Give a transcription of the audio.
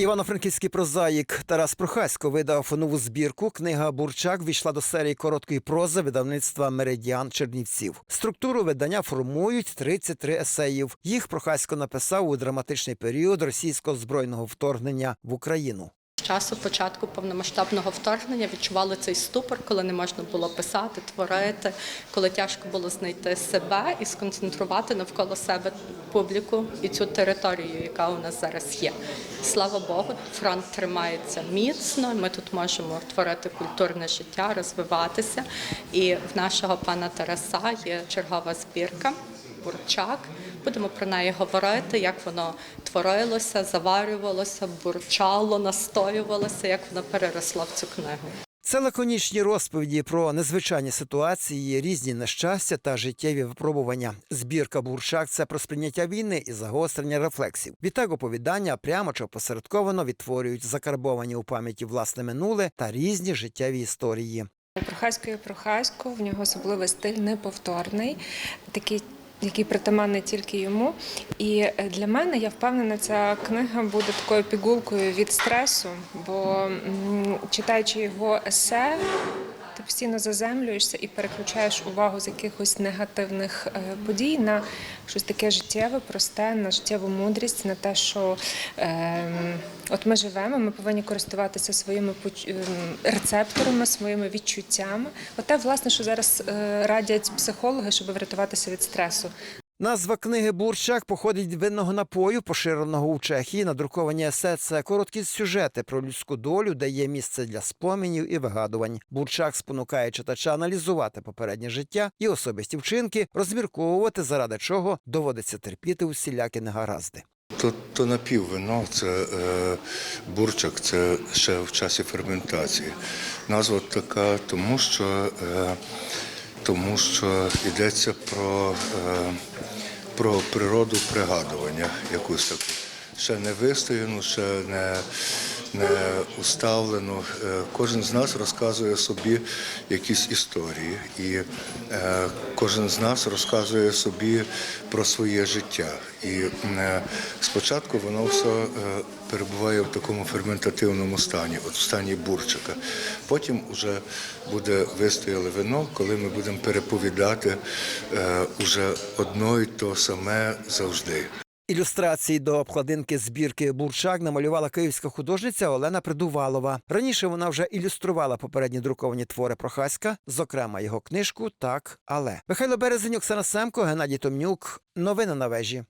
Івано-франківський прозаїк Тарас Прохасько видав нову збірку. Книга Бурчак війшла до серії короткої прози видавництва Меридіан Чернівців. Структуру видання формують 33 есеїв. Їх Прохасько написав у драматичний період російського збройного вторгнення в Україну. Часу початку повномасштабного вторгнення відчували цей ступор, коли не можна було писати, творити, коли тяжко було знайти себе і сконцентрувати навколо себе публіку і цю територію, яка у нас зараз є. Слава Богу, фронт тримається міцно. Ми тут можемо творити культурне життя, розвиватися. І в нашого пана Тараса є чергова збірка. Бурчак. Будемо про неї говорити, як воно творилося, заварювалося, бурчало, настоювалося, як воно переросло в цю книгу. Це лаконічні розповіді про незвичайні ситуації, різні нещастя та життєві випробування. Збірка Бурчак це про сприйняття війни і загострення рефлексів. Відтак оповідання прямо чи опосередковано відтворюють закарбовані у пам'яті власне минуле та різні життєві історії. Прохасько є Прохасько, в нього особливий стиль неповторний, такий. Який притаманний тільки йому, і е, для мене я впевнена, ця книга буде такою пігулкою від стресу, бо читаючи його есе, ти постійно заземлюєшся і переключаєш увагу з якихось негативних е, подій на щось таке життєве, просте, на життєву мудрість, на те, що е, от ми живемо, ми повинні користуватися своїми ем, рецепторами, своїми відчуттями. Оте, власне, що зараз е, радять психологи, щоб врятуватися від стресу. Назва книги Бурчак походить від винного напою, поширеного у Чехії. Надруковані есе це короткі сюжети про людську долю, де є місце для спомінів і вигадувань. Бурчак спонукає читача аналізувати попереднє життя і особисті вчинки, розмірковувати, заради чого доводиться терпіти усілякі негаразди. То, то напіввино, це е, бурчак, це ще в часі ферментації. Назва така, тому що, е, тому що йдеться про, е, про природу пригадування якусь таку. Ще не вистояну, ще не, не уставлену. Е, Кожен з нас розказує собі якісь історії, і е, кожен з нас розказує собі про своє життя. І е, спочатку воно все перебуває в такому ферментативному стані, от в стані бурчика. Потім вже буде вистояле вино, коли ми будемо переповідати уже одно й то саме завжди. Ілюстрації до обкладинки збірки Бурчак намалювала київська художниця Олена Придувалова. Раніше вона вже ілюструвала попередні друковані твори Прохаська, зокрема його книжку Так, але Михайло Березень, Оксана Семко, Геннадій Томнюк. Новини на вежі.